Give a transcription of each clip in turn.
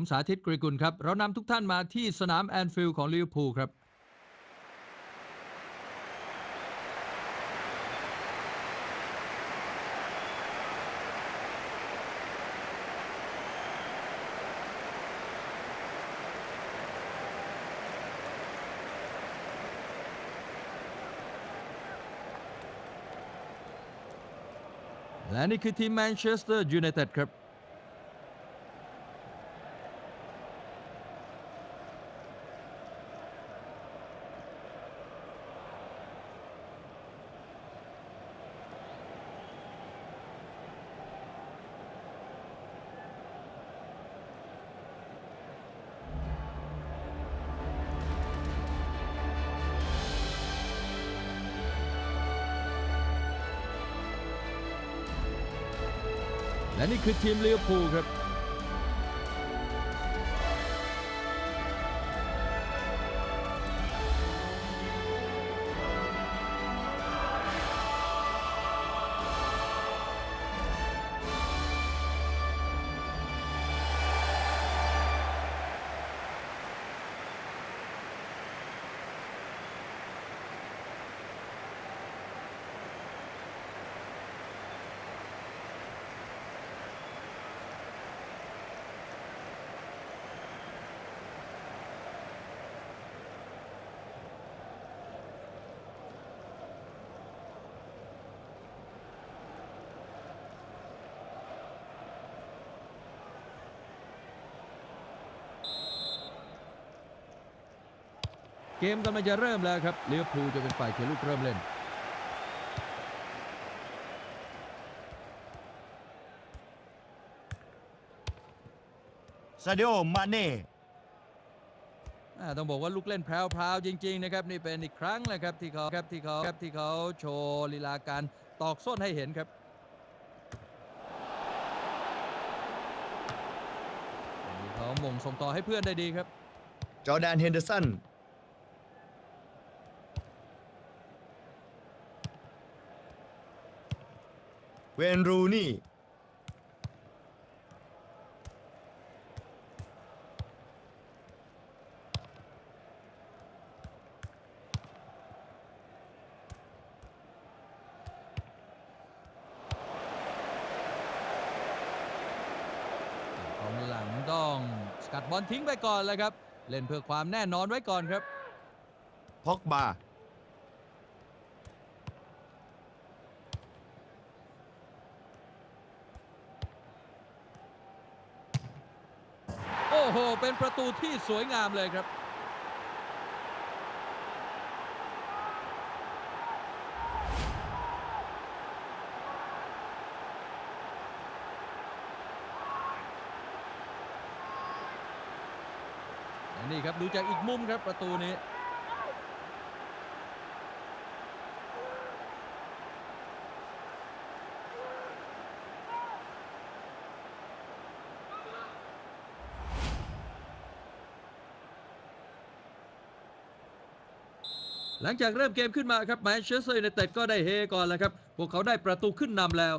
ผมสาธิตกรีกุลครับ เรานำทุกท่านมาที่สนามแอนฟิลด์ของลิเวอร์พูลครับ และนี่คือทีมแมนเชสเตอร์ยูไนเต็ดครับ และนี่คือทีมเลี้ยวภูครับ เกมกำลังจะเริ่มแล้วครับลิเวอร์พูลจะเป็นฝ่ายเขียนลูกเริ่มเล่น ซาดิโอ มาเน่ อ่าต้องบอกว่าลูกเล่นแพรวๆจริง ๆ นะครับ นี่เป็นอีกครั้งเลยครับที่เขาครับที่เขาครับที่เขาโชว์ลีลาการตอกส้นให้เห็นครับนี่เขาหม่งส่งต่อให้เพื่อนได้ดีครับ จอร์แดน เฮนเดอร์สัน เวนรูนี่ของหลังต้องสกัดบอลทิ้งไปก่อนเลยครับ เล่นเพื่อความแน่นอนไว้ก่อนครับพอกบา โอ้โห เป็นประตูที่สวยงามเลยครับ นี่ครับ ดูจากอีกมุมครับประตูนี้ หลังจากเริ่มเกมขึ้นมาครับแมนเชสเตอร์ยูไนเต็ดก็ได้เฮก่อนแล้วครับ พวกเขาได้ประตูขึ้นนำแล้ว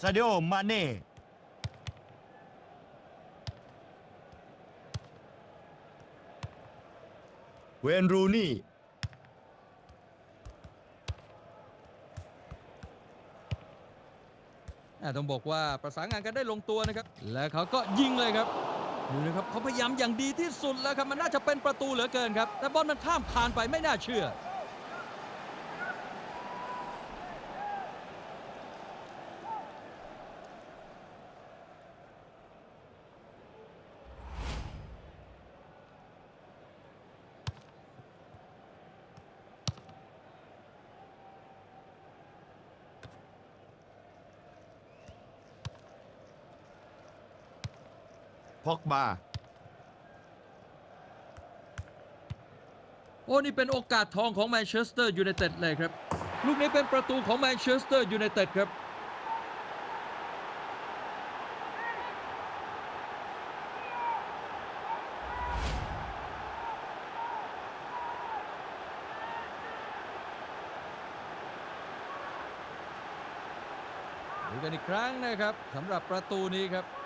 ซาดิโอ มาเน่ เวนรูนี่ อ่า ต้องบอกว่าประสานงานกันได้ลงตัวนะครับ และเขาก็ยิงเลยครับดูนะครับเขาพยายามอย่างดีที่สุดแล้วครับมันน่าจะเป็นประตูเหลือเกินครับแต่บอลมันข้ามคานไปไม่น่าเชื่อ พอกบาโอ้นี่เป็นโอกาสทองของแมนเชสเตอร์ยูไนเต็ดเลยครับลูกนี้เป็นประตูของแมนเชสเตอร์ยูไนเต็ดครับดูกันอีกครั้งนะครับสำหรับประตูนี้ครับ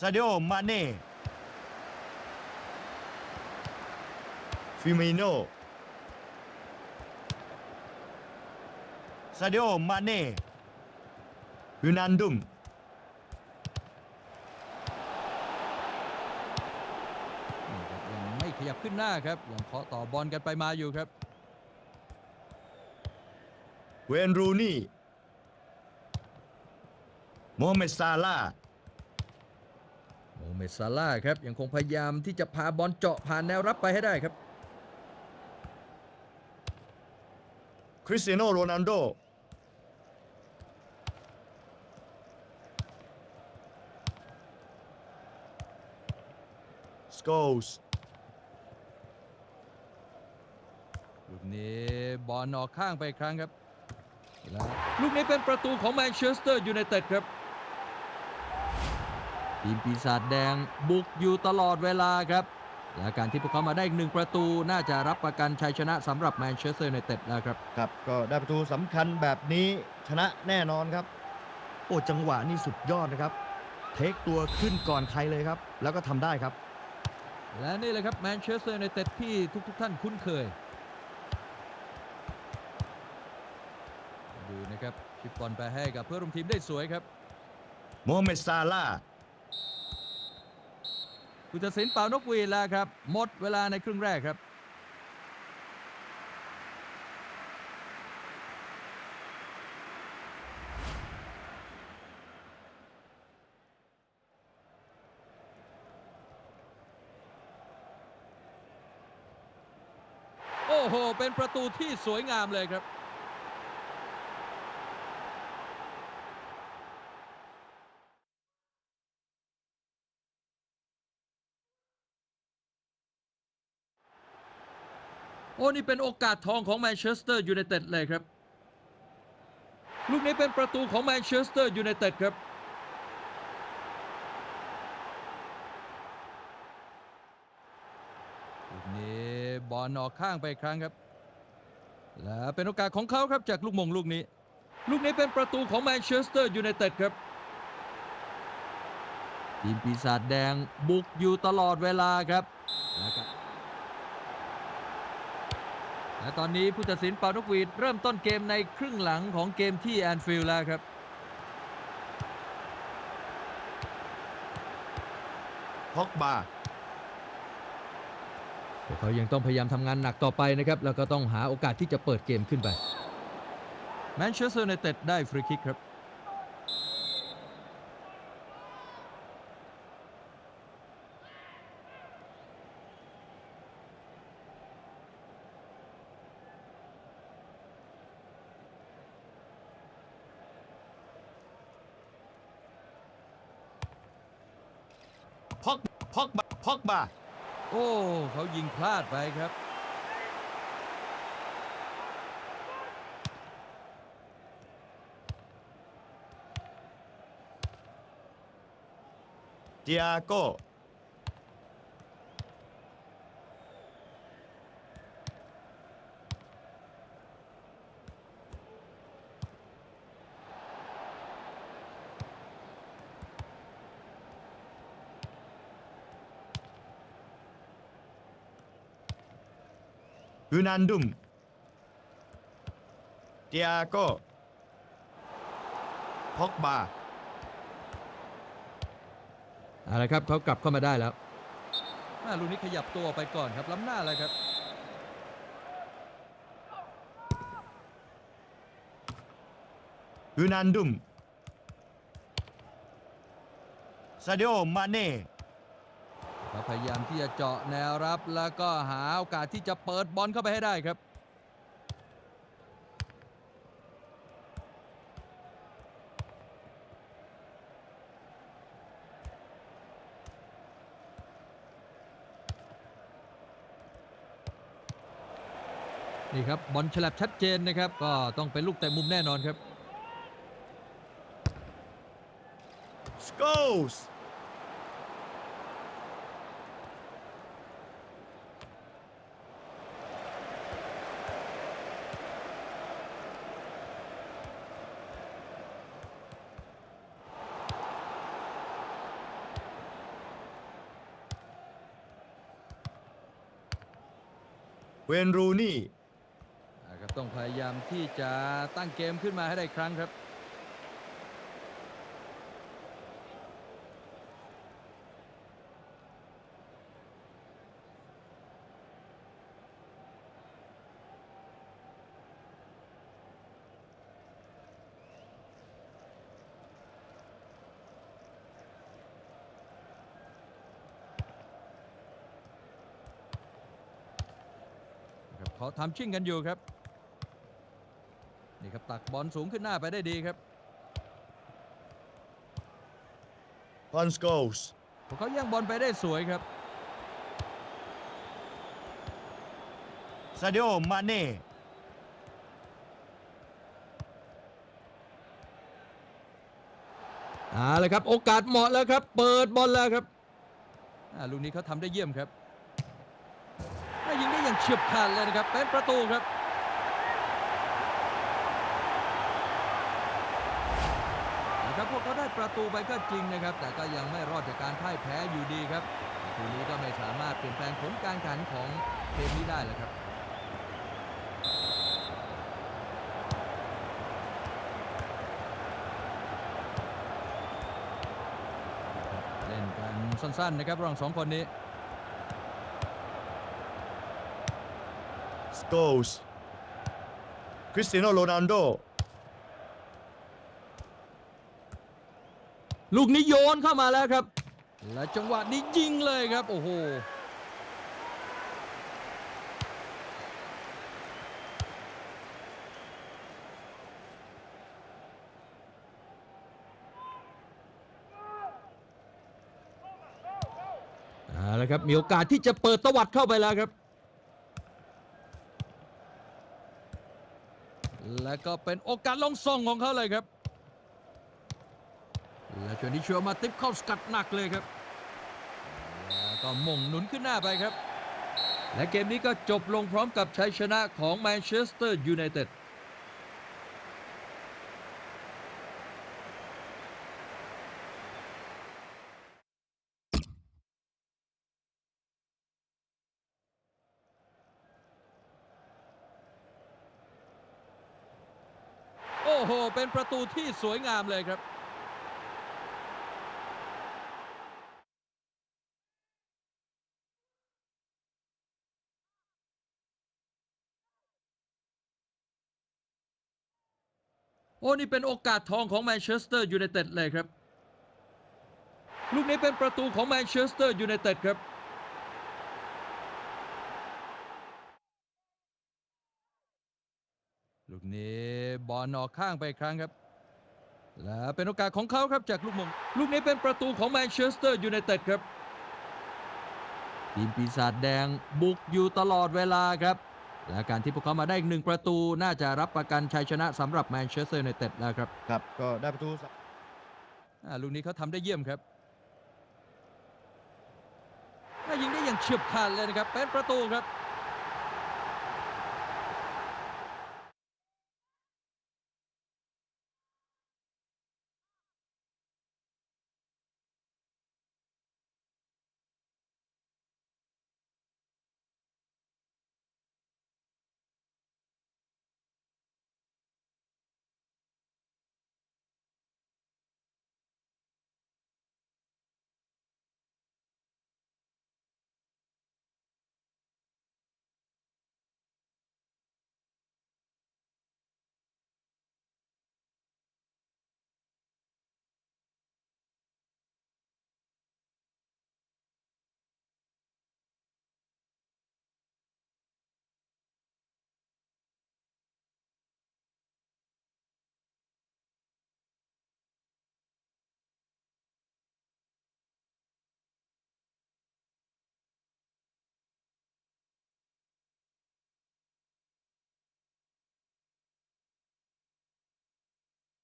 ซาดิโอมาเน่ฟิมิโนซาดิโอมาเน่ยูนันดุมนี่ครับยังไม่ขยับขึ้นหน้าครับยังเคาะต่อบอลกันไปมาอยู่ครับเวนรูนี่โมฮัมเหม็ดซาลาห์โม เมดซาลาห์ครับยังคงพยายามที่จะพาบอลเจาะผ่านแนวรับไปให้ได้ครับ คริสเตียโนโรนัลโด สโกลส์ลูกนี้บอลออกข้างไปอีกครั้งครับแล้วลูกนี้เป็นประตูของแมนเชสเตอร์ยูไนเต็ดครับ ทีมปีศาจแดงบุกอยู่ตลอดเวลาครับ และการที่พวกเขามาได้อีกหนึ่งประตูน่าจะรับประกันชัยชนะสำหรับแมนเชสเตอร์ยูไนเต็ดแล้วครับ ครับก็ได้ประตูสำคัญแบบนี้ชนะแน่นอนครับ โอ้จังหวะนี่สุดยอดนะครับ เทคตัวขึ้นก่อนใครเลยครับ แล้วก็ทำได้ครับ และนี่เลยครับแมนเชสเตอร์ยูไนเต็ดที่ทุกๆท่านคุ้นเคย ดูนะครับชิปบอลไปให้กับเพื่อนร่วมทีมได้สวยครับ โมฮัมเหม็ดซาลาห์ ผู้ตัดสินเป่านกหวีดแล้วครับ หมดเวลาในครึ่งแรกครับโอ้โห เป็นประตูที่สวยงามเลยครับ โอ้นี่เป็นโอกาสทองของแมนเชสเตอร์ยูไนเต็ดเลยครับ ลูกนี้เป็นประตูของแมนเชสเตอร์ยูไนเต็ดครับลูกนี้บอลออกข้างไปครั้งครับ และเป็นโอกาสของเขาครับจากลูกมงลูกนี้ ลูกนี้เป็นประตูของแมนเชสเตอร์ยูไนเต็ดครับทีมปีศาจแดงบุกอยู่ตลอดเวลาครับแล้วก็ และตอนนี้ผู้ตัดสินเป่านกหวีดเริ่มต้นเกมในครึ่งหลังของเกมที่แอนฟิลด์แล้วครับพ็อกบาพวกเขายังต้องพยายามทำงานหนักต่อไปนะครับ แล้วก็ต้องหาโอกาสที่จะเปิดเกมขึ้นไปแมนเชสเตอร์ยูไนเต็ดได้ฟรีคิกครับ พ็อกพ็อกบาพ็อกบาโอ้เขายิงพลาดไปครับเตียโก ยูนันดุมเตียโกพ็อกบาเอาละครับเขากลับเข้ามาได้แล้วอ่าลูกนี้ขยับตัวไปก่อนครับล้ำหน้าเลยครับยูนันดุมซาดิโอมาเน่ เขาพยายามที่จะเจาะแนวรับแล้วก็หาโอกาสที่จะเปิดบอลเข้าไปให้ได้ครับ นี่ครับบอลฉลับชัดเจนนะครับ ก็ต้องเป็นลูกเตะมุมแน่นอนครับ Scholes เวนรูนี่นะครับต้องพยายามที่จะตั้งเกมขึ้นมาให้ได้อีกครั้งครับ เขาทำชิ่งกันอยู่ครับ นี่ครับตักบอลสูงขึ้นหน้าไปได้ดีครับคอนสโกลส์พวกเขายังบอลไปได้สวยครับซาดิโอมาเน่เอาเลยครับ โอกาสเหมาะแล้วครับ เปิดบอลแล้วครับอ่าลูกนี้เขาทำได้เยี่ยมครับ เฉียบขาดเลยนะครับ เป็นประตูครับ นะครับพวกเขาได้ประตูไปก็จริงนะครับ แต่ก็ยังไม่รอดจากการพ่ายแพ้อยู่ดีครับประตูนี้ก็ไม่สามารถเปลี่ยนแปลงผลการแข่งขันของเกมนี้ได้แล้วครับเล่นกันสั้นๆนะครับระหว่างสองคนนี้ สโกลส์คริสเตียโนโรนัลโดลูกนี้โยนเข้ามาแล้วครับ และจังหวะนี้ยิงเลยครับ โอ้โห เอาละครับ มีโอกาสที่จะเปิดตวัดเข้าไปแล้วครับ และก็เป็นโอกาสลงส่งของเขาเลยครับ และจวนนี้ชัวมาติปเข้าสกัดหนักเลยครับแล้วก็ม่งหนุนขึ้นหน้าไปครับ และเกมนี้ก็จบลงพร้อมกับชัยชนะของแมนเชสเตอร์ยูไนเต็ด โอ้โห เป็นประ ตูที่สวยงามเลยครับโอ้นี่เป็นโอกาสทองของแมนเชสเตอร์ยูไนเต็ดเลยครับ ลูกนี้เป็นประตูของแมนเชสเตอร์ยูไนเต็ดครับ ลูกนี้บอลออกข้างไปครั้งครับ และเป็นโอกาสของเขาครับจากลูกมงลูกนี้เป็นประตูของแมนเชสเตอร์ยูไนเต็ดครับ ทีมปีศาจแดงบุกอยู่ตลอดเวลาครับ และการที่พวกเขามาได้อีกหนึ่งประตูน่าจะรับประกันชัยชนะสำหรับแมนเชสเตอร์ยูไนเต็ดแล้วครับครับ ก็ได้ประตูอ่าลูกนี้เขาทำได้เยี่ยมครับและยิงได้อย่างเฉียบขาดเลยนะครับเป็นประตูครับ